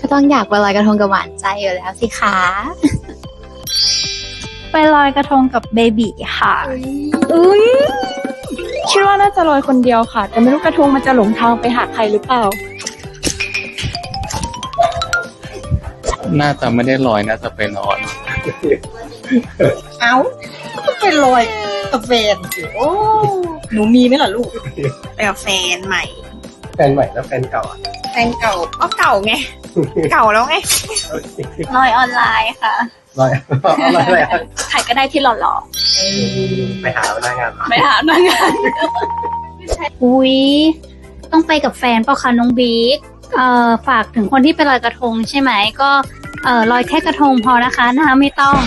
ก็ต้องอยากไปลอยกระทงกับหวานใจอยู่แล้วสิคะไปลอยกระทงกับเบบีค่ะอุ้ยคิดว่าน่าจะลอยคนเดียวค่ะ แต่ไม่รู้กระทงมันจะหลงทางไปหาใครหรือเปล่า น่าจะไม่ได้ลอยน่าจะไปนอน เอ้าก็ไปลอยกับแฟนสิโอ้ หนูมีไหมล่ะลูกไปกับแฟนใหม่ แฟนใหม่แล้วแฟนเก่าอะแฟนเก่าก็เก่าไง เก่าแล้วไงลอยออนไลน์ค่ะลอยอะไรอะไรอะใครก็ได้ที่หล่อไปหาหน้างานๆไปหาหน้างานอุ๊ยต้องไปกับแฟนเปล่าคะน้องบิ๊กเอ่อฝากถึงคนที่ไปลอยกระทงใช่ไหมก็เอ่อลอยแค่กระทงพอนะคะน้ำไม่ต้อง